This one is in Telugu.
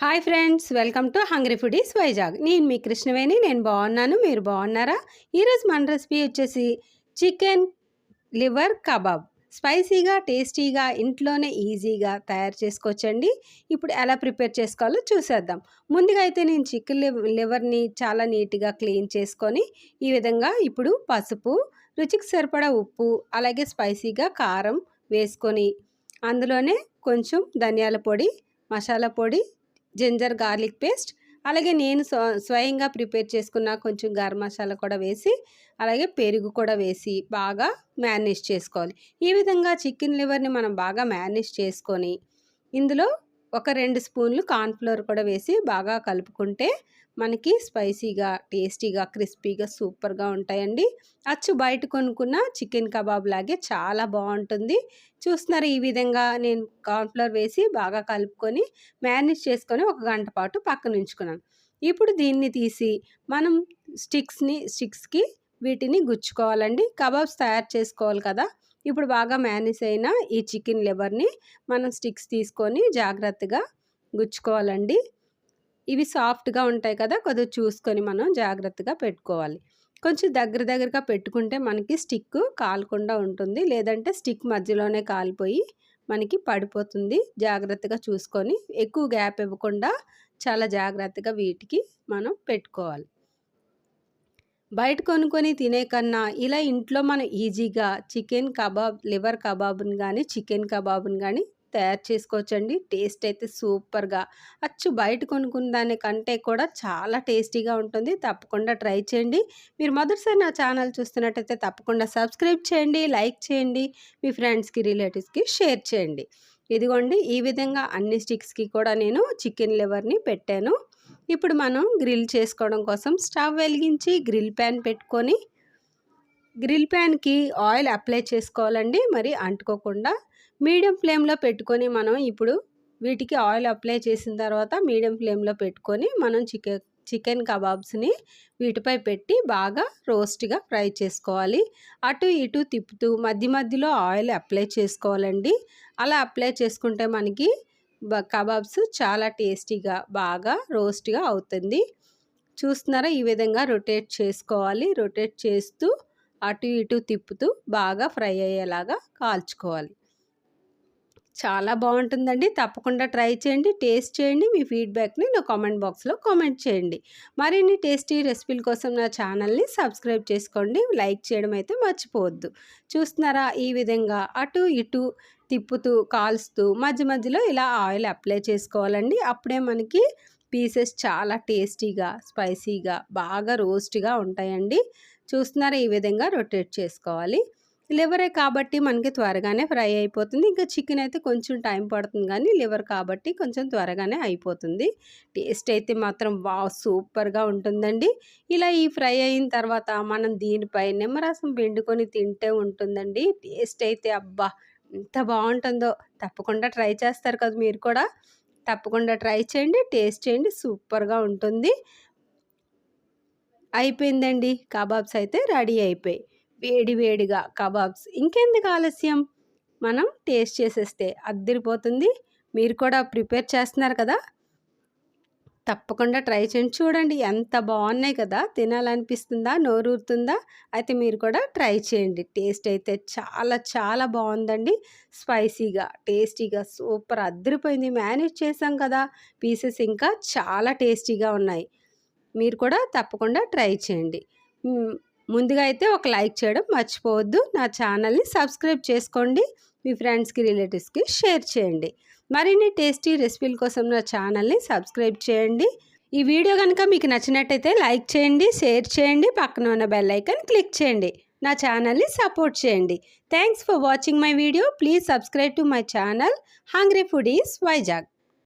Hi friends welcome to hungry foodies Vizag. నేను మీ కృష్ణవేణి నేను బాగున్నాను మీరు బాగున్నారా? ఈరోజు మన రెసిపీ వచ్చేసి చికెన్ లివర్ కబాబ్. స్పైసీగా టేస్టీగా ఇంట్లోనే ఈజీగా తయారు చేసుకోవచ్చండి. ఇప్పుడు ఎలా ప్రిపేర్ చేసుకోవాలో చూసేద్దాం. ముందుగా అయితే నేను చికెన్ లివర్ని చాలా నీట్గా క్లీన్ చేసుకొని ఈ విధంగా ఇప్పుడు పసుపు రుచికి సరిపడా ఉప్పు అలాగే స్పైసీగా కారం వేసుకొని అందులోనే కొంచెం ధనియాల పొడి మసాలా పొడి జింజర్ గార్లిక్ పేస్ట్. అలాగే నేను స్వయంగా ప్రిపేర్ చేసుకున్న కొంచెం గరం మసాలా కూడా వేసి అలాగే పెరుగు కూడా వేసి బాగా మ్యారినేట్ చేసుకోవాలి. ఈ విధంగా చికెన్ లివర్ని మనం బాగా మ్యారినేట్ చేసుకొని ఇందులో ఒక రెండు స్పూన్లు కార్న్ఫ్లోర్ కూడా వేసి బాగా కలుపుకుంటే మనకి స్పైసీగా టేస్టీగా క్రిస్పీగా సూపర్గా ఉంటాయండి. అచ్చు బయట కొనుక్కున్న చికెన్ కబాబ్ లాగే చాలా బాగుంటుంది. చూస్తున్నారు ఈ విధంగా నేను కార్న్ఫ్లోర్ వేసి బాగా కలుపుకొని మేనేజ్ చేసుకొని ఒక గంట పాటు పక్కన ఉంచుకున్నాను. ఇప్పుడు దీన్ని తీసి మనం స్టిక్స్ని స్టిక్స్కి వీటిని గుచ్చుకోవాలండి. కబాబ్స్ తయారు చేసుకోవాలి కదా. ఇప్పుడు బాగా మేనేజ్ అయిన ఈ చికెన్ లివర్ని మనం స్టిక్స్ తీసుకొని జాగ్రత్తగా గుచ్చుకోవాలండి. ఇవి సాఫ్ట్గా ఉంటాయి కదా. కొద్దిగా చూసుకొని మనం జాగ్రత్తగా పెట్టుకోవాలి. కొంచెం దగ్గర దగ్గరగా పెట్టుకుంటే మనకి స్టిక్ కాలకుండా ఉంటుంది. లేదంటే స్టిక్ మధ్యలోనే కాలిపోయి మనకి పడిపోతుంది. జాగ్రత్తగా చూసుకొని ఎక్కువ గ్యాప్ ఇవ్వకుండా చాలా జాగ్రత్తగా వీటికి మనం పెట్టుకోవాలి. బయట కొనుక్కొని తినే కన్నా ఇలా ఇంట్లో మనం ఈజీగా చికెన్ కబాబ్ లివర్ కబాబ్ని కానీ చికెన్ కబాబ్ని కానీ తయారు చేసుకోవచ్చండి. టేస్ట్ అయితే సూపర్గా. అచ్చు బయట కొనుక్కున్న దానికంటే కూడా చాలా టేస్టీగా ఉంటుంది. తప్పకుండా ట్రై చేయండి. మీరు మొదటిసారి నా ఛానల్ చూస్తున్నట్టయితే తప్పకుండా సబ్స్క్రైబ్ చేయండి లైక్ చేయండి మీ ఫ్రెండ్స్కి రిలేటివ్స్కి షేర్ చేయండి. ఇదిగోండి ఈ విధంగా అన్ని స్టిక్స్కి కూడా నేను చికెన్ లివర్ని పెట్టాను. ఇప్పుడు మనం గ్రిల్ చేసుకోవడం కోసం స్టవ్ వెలిగించి గ్రిల్ ప్యాన్ పెట్టుకొని గ్రిల్ ప్యాన్కి ఆయిల్ అప్లై చేసుకోవాలండి. మరి అంటుకోకుండా మీడియం ఫ్లేమ్లో పెట్టుకొని మనం ఇప్పుడు వీటికి ఆయిల్ అప్లై చేసిన తర్వాత మీడియం ఫ్లేమ్లో పెట్టుకొని మనం చికెన్ చికెన్ కబాబ్స్ని వీటిపై పెట్టి బాగా రోస్ట్గా ఫ్రై చేసుకోవాలి. అటు ఇటు తిప్పుతూ మధ్య మధ్యలో ఆయిల్ అప్లై చేసుకోవాలండి. అలా అప్లై చేసుకుంటే మనకి కబాబ్స్ చాలా టేస్టీగా బాగా రోస్ట్గా అవుతుంది. చూస్తున్నారా? ఈ విధంగా రొటేట్ చేసుకోవాలి. రొటేట్ చేస్తూ అటు ఇటు తిప్పుతూ బాగా ఫ్రై అయ్యేలాగా కాల్చుకోవాలి. చాలా బాగుంటుందండి. తప్పకుండా ట్రై చేయండి. టేస్ట్ చేయండి. మీ ఫీడ్బ్యాక్ని నా కామెంట్ బాక్స్లో కామెంట్ చేయండి. మరిన్ని టేస్టీ రెసిపీల కోసం నా ఛానల్ని సబ్స్క్రైబ్ చేసుకోండి. లైక్ చేయడం అయితే మర్చిపోవద్దు. చూస్తున్నారా? ఈ విధంగా అటు ఇటు తిప్పుతూ కాల్స్తూ మధ్య మధ్యలో ఇలా ఆయిల్ అప్లై చేసుకోవాలండి. అప్పుడే మనకి పీసెస్ చాలా టేస్టీగా స్పైసీగా బాగా రోస్ట్గా ఉంటాయండి. చూస్తున్నారా? ఈ విధంగా రొటేట్ చేసుకోవాలి. లివరే కాబట్టి మనకి త్వరగానే ఫ్రై అయిపోతుంది. ఇంకా చికెన్ అయితే కొంచెం టైం పడుతుంది కానీ లివర్ కాబట్టి కొంచెం త్వరగానే అయిపోతుంది. టేస్ట్ అయితే మాత్రం వా సూపర్గా ఉంటుందండి. ఇలా ఈ ఫ్రై అయిన తర్వాత మనం దీనిపై నిమ్మరసం పిండుకొని తింటే ఉంటుందండి. టేస్ట్ అయితే అబ్బా! ఎంత బాగుంటుందో. తప్పకుండా ట్రై చేస్తారు కదా మీరు కూడా. తప్పకుండా ట్రై చేయండి టేస్ట్ చేయండి సూపర్గా ఉంటుంది. అయిపోయిందండి. కబాబ్స్ అయితే రెడీ అయిపోయి వేడి వేడిగా కబాబ్స్. ఇంకెందుకు ఆలస్యం? మనం టేస్ట్ చేసేస్తే అద్దరిపోతుంది. మీరు కూడా ప్రిపేర్ చేస్తున్నారు కదా. తప్పకుండా ట్రై చేయండి. చూడండి ఎంత బాగున్నాయి కదా. తినాలనిపిస్తుందా? నోరూరుతుందా? అయితే మీరు కూడా ట్రై చేయండి. టేస్ట్ అయితే చాలా చాలా బాగుందండి. స్పైసీగా టేస్టీగా సూపర్ అద్దరిపోయింది. మేనేజ్ చేసాం కదా. పీసెస్ ఇంకా చాలా టేస్టీగా ఉన్నాయి. మీరు కూడా తప్పకుండా ట్రై చేయండి. ముందుగా అయితే ఒక లైక్ చేయడం మర్చిపోవద్దు. నా ఛానల్ని సబ్స్క్రైబ్ చేసుకోండి. మీ ఫ్రెండ్స్కి రిలేటివ్స్కి షేర్ చేయండి. మరిన్ని టేస్టీ రెసిపీల కోసం నా ఛానల్ని సబ్స్క్రైబ్ చేయండి. ఈ వీడియో కనుక మీకు నచ్చినట్టయితే లైక్ చేయండి షేర్ చేయండి పక్కన ఉన్న బెల్ ఐకన్ క్లిక్ చేయండి. నా ఛానల్ని సపోర్ట్ చేయండి. Thanks for watching my video. Please subscribe to my channel. Hungry is Vizag.